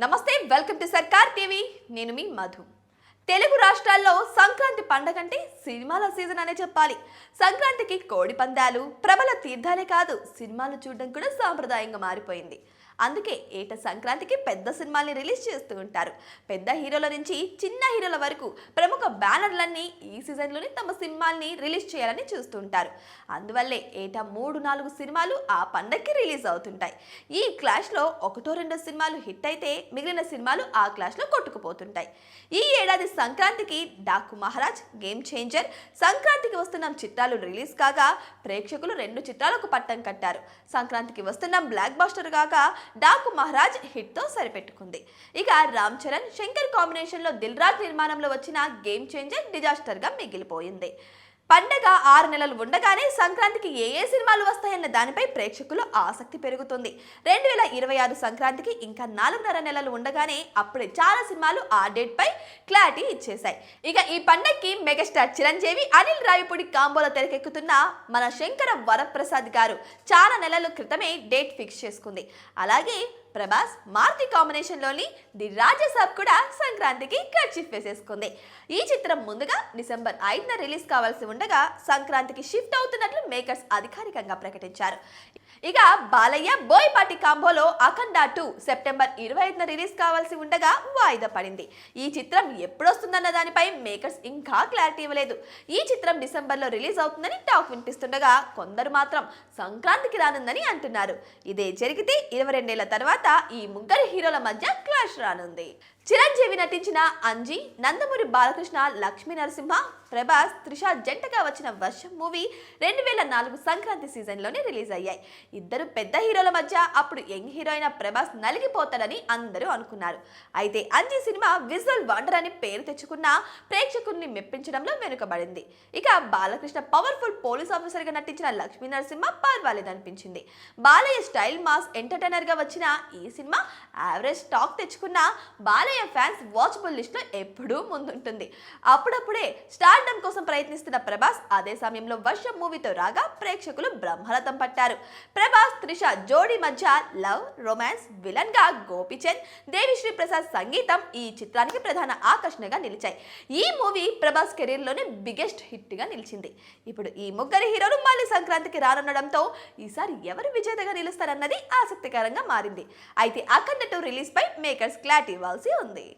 నమస్తే welcome to సర్కార్ TV. నేను మీ మధు. తెలుగు రాష్ట్రాల్లో సంక్రాంతి పండగంటే సినిమాల సీజన్ అనే చెప్పాలి. సంక్రాంతికి కోడి పందాలు ప్రబల తీర్థాలే కాదు సినిమాలు చూడడం కూడా సాంప్రదాయంగా మారిపోయింది. అందుకే ఏట సంక్రాంతికి పెద్ద సినిమాల్ని రిలీజ్ చేస్తూ ఉంటారు. పెద్ద హీరోల నుంచి చిన్న హీరోల వరకు ప్రముఖ బ్యానర్లన్నీ ఈ సీజన్లోనే తమ సినిమాల్ని రిలీజ్ చేయాలని చూస్తుంటారు అందువల్లే ఏటా మూడు నాలుగు సినిమాలు ఆ పండక్కి రిలీజ్ అవుతుంటాయి. ఈ క్లాష్లో ఒకటో రెండో సినిమాలు హిట్ అయితే మిగిలిన సినిమాలు ఆ క్లాష్లో కొట్టుకుపోతుంటాయి. ఈ ఏడాది సంక్రాంతికి డాకు మహారాజ్ గేమ్ చేంజర్ సంక్రాంతికి వస్తున్న చిత్రాలు రిలీజ్ కాగా ప్రేక్షకులు రెండు చిత్రాలకు పట్టం కట్టారు. సంక్రాంతికి వస్తున్న బ్లాక్ బాస్టర్ కాగా డాకు మహారాజ్ హిట్తో సరిపెట్టుకుంది. ఇక రామ్ చరణ్ శంకర్ కాంబినేషన్లో దిల్ రాజ్ నిర్మాణంలో వచ్చిన గేమ్ చేంజర్ డిజాస్టర్గా మిగిలిపోయింది. పండగ ఆరు నెలలు ఉండగానే సంక్రాంతికి ఏ ఏ సినిమాలు వస్తాయన్న దానిపై ప్రేక్షకులు ఆసక్తి పెరుగుతుంది. రెండు వేల ఇరవై ఆరు సంక్రాంతికి ఇంకా నాలుగున్నర నెలలు ఉండగానే అప్పుడే చాలా సినిమాలు ఆ డేట్ పై క్లారిటీ ఇచ్చేశాయి. ఇక ఈ పండక్కి మెగాస్టార్ చిరంజీవి అనిల్ రావిపూడి కాంబోలో తెరకెక్కుతున్న మన శంకర వరప్రసాద్ గారు చాలా నెలల క్రితమే డేట్ ఫిక్స్ చేసుకుంది. అలాగే ప్రభాస్ మారుతి కాంబినేషన్లోని ది రాజసాబ్ కూడా సంక్రాంతికి కర్చీఫ్ వేసేసుకుంది. ఈ చిత్రం ముందుగా డిసెంబర్ ఐదున రిలీజ్ కావాల్సి ఉండగా సంక్రాంతికి షిఫ్ట్ అవుతున్నట్లు మేకర్స్ అధికారికంగా ప్రకటించారు. ఇక బాలయ్య బోయపాటి కాంబోలో అఖండ టూ సెప్టెంబర్ ఇరవై ఐదున రిలీజ్ కావాల్సి ఉండగా వాయిదా పడింది. ఈ చిత్రం ఎప్పుడొస్తుందన్న దానిపై మేకర్స్ ఇంకా క్లారిటీ ఇవ్వలేదు. ఈ చిత్రం డిసెంబర్లో రిలీజ్ అవుతుందని టాక్ వినిపిస్తుండగా కొందరు మాత్రం సంక్రాంతికి రానుందని అంటున్నారు. ఇదే జరిగితే ఇరవై రెండేళ్ళ తర్వాత ఈ ముగ్గురు హీరోల మధ్య క్లాష్ రానుంది. చిరంజీవి నటించిన అంజీ నందమూరి బాలకృష్ణ లక్ష్మీ నరసింహ ప్రభాస్ త్రిష జంటగా వచ్చిన వర్షం మూవీ రెండు వేల నాలుగు సంక్రాంతి సీజన్లోనే రిలీజ్ అయ్యాయి. ఇద్దరు పెద్ద హీరోల మధ్య అప్పుడు యంగ్ హీరోయిన ప్రభాస్ నలిగిపోతాడని అందరూ అనుకున్నారు. అయితే అంజీ సినిమా విజువల్ వండర్ అని పేరు తెచ్చుకున్న ప్రేక్షకుల్ని మెప్పించడంలో వెనుకబడింది. ఇక బాలకృష్ణ పవర్ఫుల్ పోలీస్ ఆఫీసర్గా నటించిన లక్ష్మీ నరసింహ పర్వాలేదనిపించింది బాలయ్య స్టైల్ మాస్ ఎంటర్టైనర్గా వచ్చిన ఈ సినిమా యావరేజ్ టాక్ తెచ్చుకున్న బాలయ్య ఫ్యాన్స్ వాచబుల్ లిస్ట్లో ఎప్పుడూ ముందుంటుంది. అప్పుడప్పుడే స్టార్డమ్ కోసం ప్రయత్నిస్తున్న ప్రభాస్ అదే సమయంలో వర్షం మూవీతో రాగా ప్రేక్షకులు బ్రహ్మరథం పట్టారు. ప్రభాస్ త్రిష జోడీ మధ్య లవ్ రొమాన్స్ విలన్గా గోపిచంద్ దేవిశ్రీ ప్రసాద్ సంగీతం ఈ చిత్రానికి ప్రధాన ఆకర్షణగా నిలిచాయి. ఈ మూవీ ప్రభాస్ కెరీర్లోనే బిగ్గెస్ట్ హిట్గా నిలిచింది. ఇప్పుడు ఈ ముగ్గురు హీరోలు మళ్ళీ సంక్రాంతికి రానుండడంతో ఈసారి ఎవరు విజేతగా నిలుస్తారన్నది ఆసక్తికరంగా మారింది. అయితే అఖండ టూ రిలీజ్ పై మేకర్స్ క్లారిటీ ఇవ్వాల్సి ఉంది. వస్తుంది